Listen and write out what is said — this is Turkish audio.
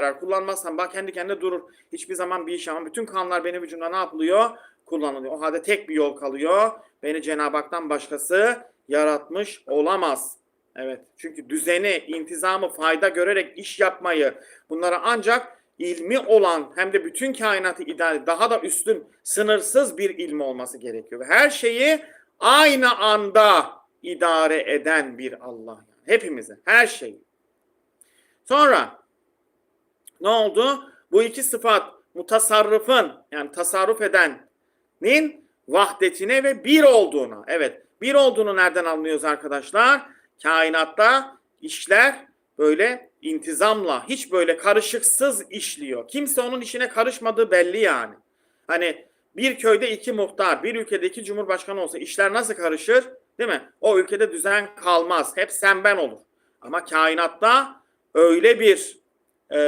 yarar. Kullanmazsam bak kendi kendine durur. Hiçbir zaman bir iş ama bütün kanunlar benim vücudumda ne yapılıyor? Kullanılıyor. O halde tek bir yol kalıyor. Beni Cenab-ı Hak'tan başkası yaratmış olamaz. Evet. Çünkü düzeni, intizamı, fayda görerek iş yapmayı bunlara ancak ilmi olan hem de bütün kainatı idare daha da üstün, sınırsız bir ilmi olması gerekiyor. Ve her şeyi aynı anda idare eden bir Allah. Hepimize, her şeyi. Sonra ne oldu? Bu iki sıfat mutasarrıfın yani tasarruf edenin vahdetine ve bir olduğuna. Evet, bir olduğunu nereden anlıyoruz arkadaşlar? Kainatta işler böyle intizamla, hiç böyle karışıksız işliyor. Kimse onun işine karışmadığı belli yani. Hani bir köyde iki muhtar, bir ülkede iki cumhurbaşkanı olsa işler nasıl karışır? Değil mi? O ülkede düzen kalmaz. Hep sen ben olur. Ama kainatta öyle bir e,